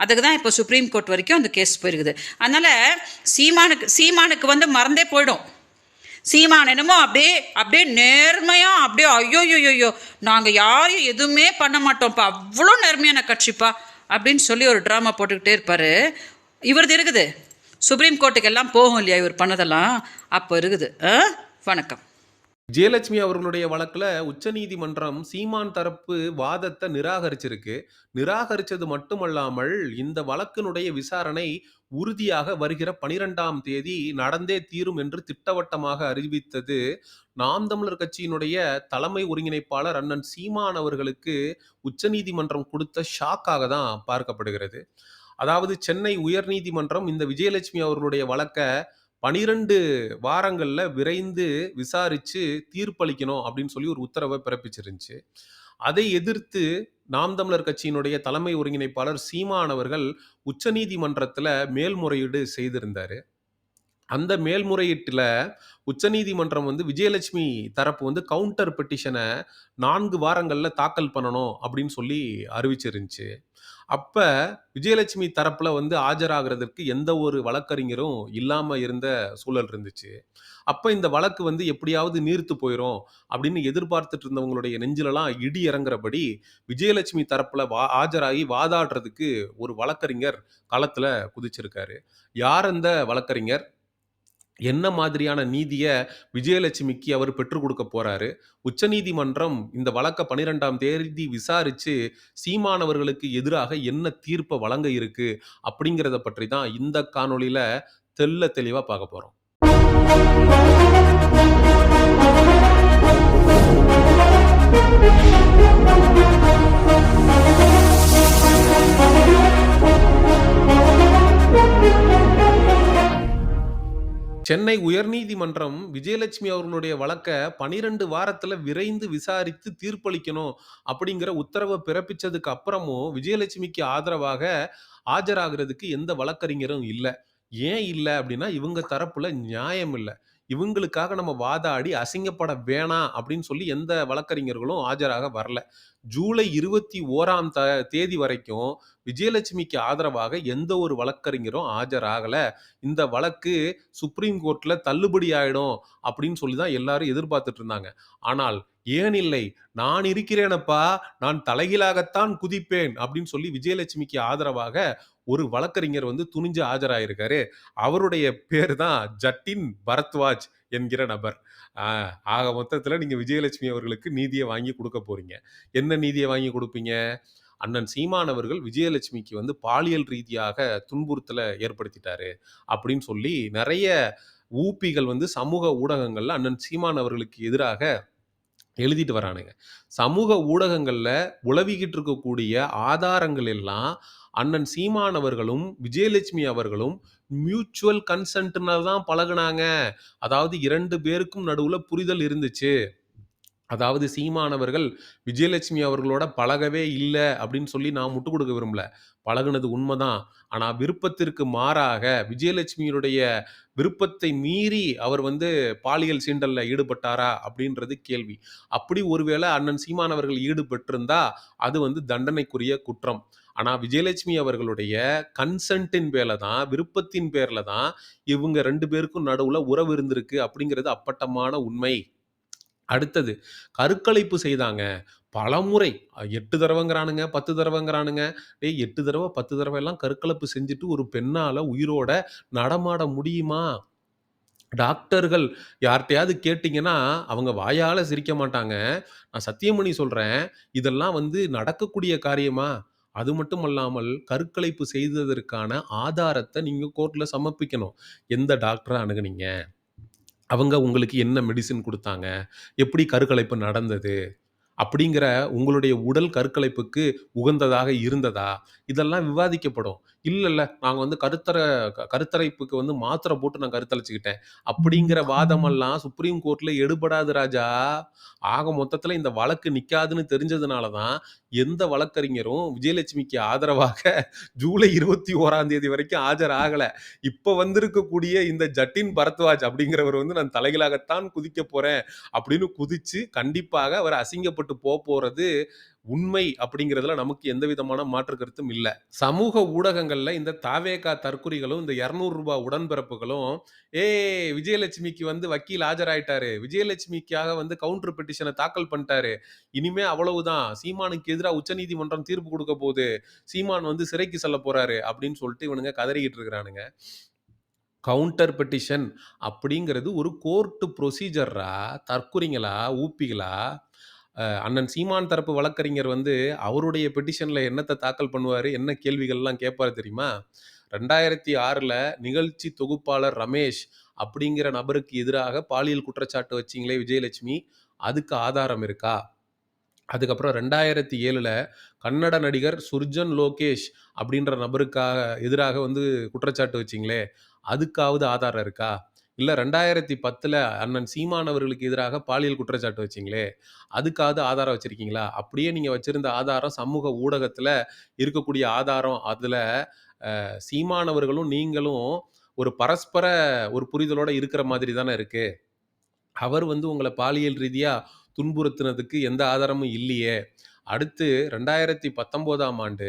அதுக்கு தான் இப்போ சுப்ரீம் கோர்ட் வரைக்கும் அந்த கேஸ் போயிருக்குது. அதனால் சீமானுக்கு சீமானுக்கு வந்து மறந்தே போயிடும். சீமான் என்னமோ அப்படியே அப்படியே நேர்மையாக அப்படியே ஐயோ ஐயோ நாங்கள் யாரையும் எதுவுமே பண்ண மாட்டோம்ப்பா அவ்வளோ நேர்மையான கட்சிப்பா அப்படின்னு சொல்லி ஒரு ட்ராமா போட்டுக்கிட்டே இருப்பார். இவரது இருக்குது. சுப்ரீம் கோர்ட்டுக்கு எல்லாம் போகும் இல்லையா இவர் பண்ணதெல்லாம்? அப்போ இருக்குது. ஆ? வணக்கம். ஜெயலட்சுமி அவர்களுடைய வழக்கில் உச்சநீதிமன்றம் சீமான் தரப்பு வாதத்தை நிராகரிச்சிருக்கு. நிராகரித்தது மட்டுமல்லாமல் இந்த வழக்கினுடைய விசாரணை உறுதியாக வருகிற பனிரெண்டாம் தேதி நடந்தே தீரும் என்று திட்டவட்டமாக அறிவித்தது நாம் தமிழர் கட்சியினுடைய தலைமை ஒருங்கிணைப்பாளர் அண்ணன் சீமான் அவர்களுக்கு உச்சநீதிமன்றம் கொடுத்த ஷாக்காக தான் பார்க்கப்படுகிறது. அதாவது சென்னை உயர்நீதிமன்றம் இந்த விஜயலட்சுமி அவர்களுடைய வழக்கை பனிரெண்டு வாரங்களில் விரைந்து விசாரித்து தீர்ப்பளிக்கணும் அப்படின்னு சொல்லி ஒரு உத்தரவை பிறப்பிச்சிருந்துச்சு. அதை எதிர்த்து நாம் தமிழர் கட்சியினுடைய தலைமை ஒருங்கிணைப்பாளர் சீமானவர்கள் உச்சநீதிமன்றத்தில் மேல்முறையீடு செய்திருந்தார். அந்த மேல்முறையீட்டில் உச்சநீதிமன்றம் வந்து விஜயலட்சுமி தரப்பு வந்து கவுண்டர் பெட்டிஷனை நான்கு வாரங்களில் தாக்கல் பண்ணணும் அப்படின்னு சொல்லி அறிவிச்சிருந்துச்சு. அப்ப விஜயலட்சுமி தரப்புல வந்து ஆஜராகிறதுக்கு எந்த ஒரு வழக்கறிஞரும் இல்லாம இருந்த சூழல் இருந்துச்சு. அப்ப இந்த வழக்கு வந்து எப்படியாவது நீர்த்து போயிடும் அப்படின்னு எதிர்பார்த்துட்டு இருந்தவங்களுடைய நெஞ்சிலலாம் இடி இறங்குறபடி விஜயலட்சுமி தரப்புல வா ஆஜராகி வாதாடுறதுக்கு ஒரு வழக்கறிஞர் களத்துல குதிச்சிருக்காரு. யார் அந்த வழக்கறிஞர்? என்ன மாதிரியான நீதியை விஜயலட்சுமிக்கு அவர் பெற்றுக் கொடுக்க போறாரு? உச்சநீதிமன்றம் இந்த வழக்க பனிரெண்டாம் தேதி விசாரிச்சு சீமானவர்களுக்கு எதிராக என்ன தீர்ப்பை வழங்க இருக்கு அப்படிங்கிறத பற்றி தான் இந்த காணொளியில தெள்ள தெளிவா பார்க்க போறோம். சென்னை உயர்நீதிமன்றம் விஜயலட்சுமி அவர்களுடைய வழக்கை பனிரெண்டு வாரத்தில் விரைந்து விசாரித்து தீர்ப்பளிக்கணும் அப்படிங்கிற உத்தரவை பிறப்பிச்சதுக்கு அப்புறமும் விஜயலட்சுமிக்கு ஆதரவாக ஆஜராகிறதுக்கு எந்த வழக்கறிஞரும் இல்லை. ஏன் இல்லை அப்படின்னா இவங்க தரப்புல நியாயம் இல்லை. இவங்களுக்காக நம்ம வாதாடி அசிங்கப்பட வேணாம் அப்படின்னு சொல்லி எந்த வழக்கறிஞர்களும் ஆஜராக வரல. ஜூலை இருபத்தி ஓராம் த தேதி வரைக்கும் விஜயலட்சுமிக்கு ஆதரவாக எந்த ஒரு வழக்கறிஞரும் ஆஜராகல. இந்த வழக்கு சுப்ரீம் கோர்ட்ல தள்ளுபடி ஆயிடும் அப்படின்னு சொல்லி தான் எல்லாரும் எதிர்பார்த்துட்டு இருந்தாங்க. ஆனால் ஏன் இல்லை? நான் இருக்கிறேனப்பா நான் தலைகீழாகத்தான் குதிப்பேன் அப்படின்னு சொல்லி விஜயலட்சுமிக்கு ஆதரவாக ஒரு வழக்கறிஞர் வந்து துணிஞ்சு ஆஜராயிருக்காரு. அவருடைய பேர் தான் ஜட்டின் பரத்வாஜ் என்கிற நபர். ஆக மொத்தத்தில் நீங்கள் விஜயலட்சுமி அவர்களுக்கு நீதியை வாங்கி கொடுக்க போறீங்க. என்ன நீதியை வாங்கி கொடுப்பீங்க? அண்ணன் சீமானவர்கள் விஜயலட்சுமிக்கு வந்து பாலியல் ரீதியாக துன்புறுத்தலை ஏற்படுத்திட்டாரு அப்படின்னு சொல்லி நிறைய ஊப்பிகள் வந்து சமூக ஊடகங்கள்ல அண்ணன் சீமானவர்களுக்கு எதிராக எழுதிட்டு வரானுங்க. சமூக ஊடகங்கள்ல உளவிக்கிட்டு இருக்கக்கூடிய ஆதாரங்கள் எல்லாம் அண்ணன் சீமான் அவர்களும் விஜயலட்சுமி அவர்களும் மியூச்சுவல் கன்சென்ட்னால தான் பழகுனாங்க. அதாவது இரண்டு பேருக்கும் நடுவில் புரிதல் இருந்துச்சு. அதாவது சீமானவர்கள் விஜயலட்சுமி அவர்களோட பழகவே இல்லை அப்படின்னு சொல்லி நான் முட்டு கொடுக்க விரும்பல. பழகுனது உண்மைதான். ஆனால் விருப்பத்திற்கு மாறாக விஜயலட்சுமியுடைய விருப்பத்தை மீறி அவர் வந்து பாலியல் சீண்டலில் ஈடுபட்டாரா அப்படின்றது கேள்வி. அப்படி ஒருவேளை அண்ணன் சீமானவர்கள் ஈடுபட்டிருந்தா அது வந்து தண்டனைக்குரிய குற்றம். ஆனால் விஜயலட்சுமி அவர்களுடைய கன்சென்ட்டின் பேரில் தான் விருப்பத்தின் பேரில் தான் இவங்க ரெண்டு பேருக்கும் நடுவில் உறவு இருந்திருக்கு அப்படிங்கிறது அப்பட்டமான உண்மை. அடுத்தது கருக்கலைப்பு செய்தாங்க. பலமுறை எட்டு தடவைங்கிறானுங்க பத்து தடவைங்கிறானுங்க. டேய் எட்டு தடவை பத்து தடவை எல்லாம் கருக்கலைப்பு செஞ்சுட்டு ஒரு பெண்ணால் உயிரோட நடமாட முடியுமா? டாக்டர்கள் யார்கிட்டையாவது கேட்டிங்கன்னா அவங்க வாயால் சிரிக்க மாட்டாங்க. நான் சத்தியமணி சொல்கிறேன் இதெல்லாம் வந்து நடக்கக்கூடிய காரியமா? அது மட்டும் அல்லாமல் கருக்கலைப்பு செய்ததற்கான ஆதாரத்தை நீங்கள் கோர்ட்டில் சமர்ப்பிக்கணும். எந்த டாக்டரை அணுகுனீங்க? அவங்க உங்களுக்கு என்ன மெடிசின் கொடுத்தாங்க? எப்படி கருக்கலைப்பு நடந்தது? அப்படிங்கிற உங்களுடைய உடல் கருக்கலைப்புக்கு உகந்ததாக இருந்ததா? இதெல்லாம் விவாதிக்கப்படும். இல்ல இல்ல நாங்க வந்து கருத்தர கருத்தரிப்புக்கு வந்து மாத்திரை போட்டு நான் கருத்தரிச்சுக்கிட்டேன் அப்படிங்கிற வாதமெல்லாம் சுப்ரீம் கோர்ட்ல எடுபடாது ராஜா. ஆக மொத்தத்துல இந்த வழக்கு நிக்காதுன்னு தெரிஞ்சதுனாலதான் எந்த வழக்கறிஞரும் விஜயலட்சுமிக்கு ஆதரவாக ஜூலை இருபத்தி ஓராம் தேதி வரைக்கும் ஆஜர் ஆகல இப்ப வந்திருக்கக்கூடிய இந்த ஜட்டின் பரத்வாஜ் அப்படிங்கிறவர் வந்து நான் தலைகளாகத்தான் குதிக்க போறேன் அப்படின்னு குதிச்சு கண்டிப்பாக அவர் அசிங்கப்பட்டு போக போறது உண்மை அப்படிங்கிறதுல நமக்கு எந்த விதமான மாற்று கருத்தும் இல்லை சமூக ஊடகங்களில் இந்த தாவேகா தற்குறிகளும், இந்த இரநூறுபா உடன்பிறப்புகளும், ஏ விஜயலட்சுமிக்கு வந்து வக்கீல் ஆஜராயிட்டாரு. விஜயலட்சுமிக்காக வந்து கவுண்டர் பெட்டிஷனை தாக்கல் பண்ணிட்டாரு. இனிமே அவ்வளவுதான். சீமானுக்கு எதிராக உச்சநீதிமன்றம் தீர்ப்பு கொடுக்க போகுது. சீமான் வந்து சிறைக்கு செல்ல போறாரு." அப்படின்னு சொல்லிட்டு இவனுங்க கதறிக்கிட்டு இருக்கிறானுங்க. கவுண்டர் பெட்டிஷன் அப்படிங்கிறது ஒரு கோர்ட்டு ப்ரொசீஜரா தற்குறிங்களா, ஊப்பிகளா? அ அண்ணன் சீமான் தரப்பு வழக்கறிஞர் வந்து அவருடைய பெட்டிஷன்ல என்னத்த தாக்கல் பண்ணுவாரு? என்ன கேள்விகள்லாம் கேட்பாரு தெரியுமா? 2006ல நிகழ்ச்சி தொகுப்பாளர் ரமேஷ் அப்படிங்கிற நபருக்கு எதிராக பாலியல் குற்றச்சாட்டு வச்சீங்களே விஜயலட்சுமி, அதுக்கு ஆதாரம் இருக்கா? அதுக்கப்புறம் 2007ல கன்னட நடிகர் சுர்ஜன் லோகேஷ் அப்படின்ற நபருக்காக எதிராக வந்து குற்றச்சாட்டு வச்சீங்களே, அதுக்காவது ஆதாரம் இருக்கா? இல்லை ரெண்டாயிரத்தி பத்தில் அண்ணன் சீமான் அவர்களுக்கு எதிராக பாலியல் குற்றச்சாட்டு வச்சிங்களே அதுக்காவது ஆதாரம் வச்சுருக்கீங்களா அப்படியே நீங்கள் வச்சுருந்த ஆதாரம் சமூக ஊடகத்தில் இருக்கக்கூடிய ஆதாரம், அதில் சீமானவர்களும் நீங்களும் ஒரு பரஸ்பர ஒரு புரிதலோடு இருக்கிற மாதிரி தானே இருக்கு. அவர் வந்து உங்களை பாலியல் ரீதியாக துன்புறுத்தினதுக்கு எந்த ஆதாரமும் இல்லையே. அடுத்து 2019ஆம் ஆண்டு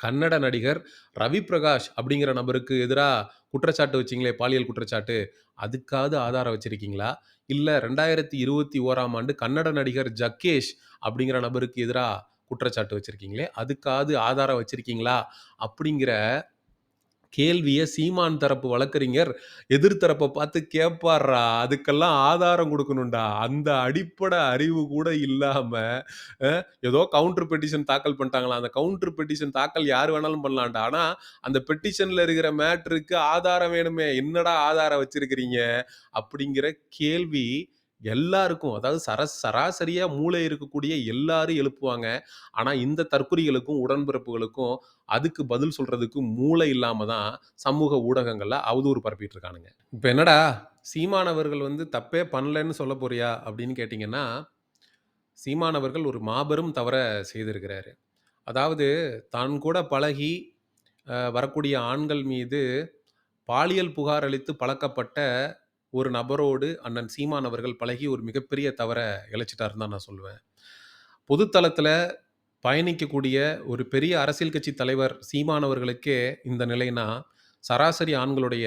கன்னட நடிகர் ரவி பிரகாஷ் அப்படிங்கிற நபருக்கு எதிராக குற்றச்சாட்டு வச்சீங்களே, பாலியல் குற்றச்சாட்டு. அதுக்காவது ஆதாரம் வச்சுருக்கீங்களா இல்லை ரெண்டாயிரத்தி இருபத்தி ஓராம் ஆண்டு கன்னட நடிகர் ஜக்கேஷ் அப்படிங்கிற நபருக்கு எதிராக குற்றச்சாட்டு வச்சுருக்கீங்களே அதுக்காவது ஆதாரம் வச்சுருக்கீங்களா அப்படிங்கிற கேள்வியை சீமான் தரப்பு வழக்கறிஞர் எதிர்த்தரப்பை பார்த்து கேட்பாரா அதுக்கெல்லாம் ஆதாரம் கொடுக்கணும்டா அந்த அடிப்படை அறிவு கூட இல்லாமல் ஏதோ கவுண்டர் பெட்டிஷன் தாக்கல் பண்ணிட்டாங்களா அந்த கவுண்டர் பெட்டிஷன் தாக்கல் யார் வேணாலும் பண்ணலாம்டா. ஆனால் அந்த பெட்டிஷனில் இருக்கிற மேட்டருக்கு ஆதாரம் வேணுமே. என்னடா ஆதாரம் வச்சிருக்கிறீங்க? அப்படிங்கிற கேள்வி எல்லாருக்கும், அதாவது சரஸ் சராசரியா மூளை இருக்கக்கூடிய எல்லாரும் எழுப்புவாங்க. ஆனா, இந்த தற்குறிகளுக்கும், உடன்பிறப்புகளுக்கும் அதுக்கு பதில் சொல்றதுக்கு மூளை இல்லாம தான் சமூக ஊடகங்கள்ல அவதூறு பரப்பிட்டு இருக்கானுங்க. இப்போ என்னடா சீமானவர்கள் வந்து தப்பே பண்ணலன்னு சொல்ல போறியா? அப்படின்னு கேட்டிங்கன்னா சீமானவர்கள் ஒரு மாபெரும் தவற செய்திருக்கிறாரு. அதாவது தான் கூட பழகி வரக்கூடிய ஆண்கள் மீது பாலியல் புகார் அளித்து பழக்கப்பட்ட ஒரு நபரோடு அண்ணன் சீமான் அவர்கள் பழகி ஒரு மிகப்பெரிய தவறை இழைச்சிட்டாருன்னு தான் நான் சொல்லுவேன். பொதுத்தளத்தில் பயணிக்கக்கூடிய ஒரு பெரிய அரசியல் கட்சி தலைவர் சீமானவர்களுக்கே இந்த நிலைனா, சராசரி ஆண்களுடைய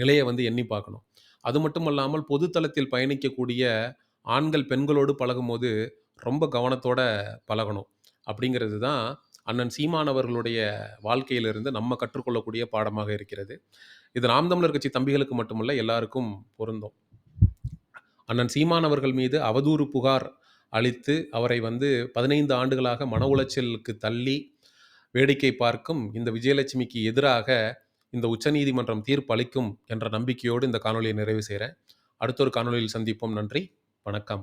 நிலையை வந்து எண்ணி பார்க்கணும். அது மட்டும் இல்லாமல் பொதுத்தளத்தில் பயணிக்கக்கூடிய ஆண்கள் பெண்களோடு பழகும்போது ரொம்ப கவனத்தோட பழகணும். அப்படிங்கிறது தான் அண்ணன் சீமானவர்களுடைய வாழ்க்கையிலிருந்து நம்ம கற்றுக்கொள்ளக்கூடிய பாடமாக இருக்கிறது. இது நாம் தமிழர் கட்சி தம்பிகளுக்கு மட்டுமல்ல, எல்லாருக்கும் பொருந்தும். அண்ணன் சீமானவர்கள் மீது அவதூறு புகார் அளித்து, அவரை வந்து 15 ஆண்டுகளாக மன உளைச்சலுக்கு தள்ளி, வேடிக்கை பார்க்கும் இந்த விஜயலட்சுமிக்கு எதிராக இந்த உச்சநீதிமன்றம் தீர்ப்பு அளிக்கும் என்ற நம்பிக்கையோடு இந்த காணொலியை நிறைவு செய்கிறேன் அடுத்த ஒரு காணொலியில் சந்திப்போம். நன்றி. வணக்கம்.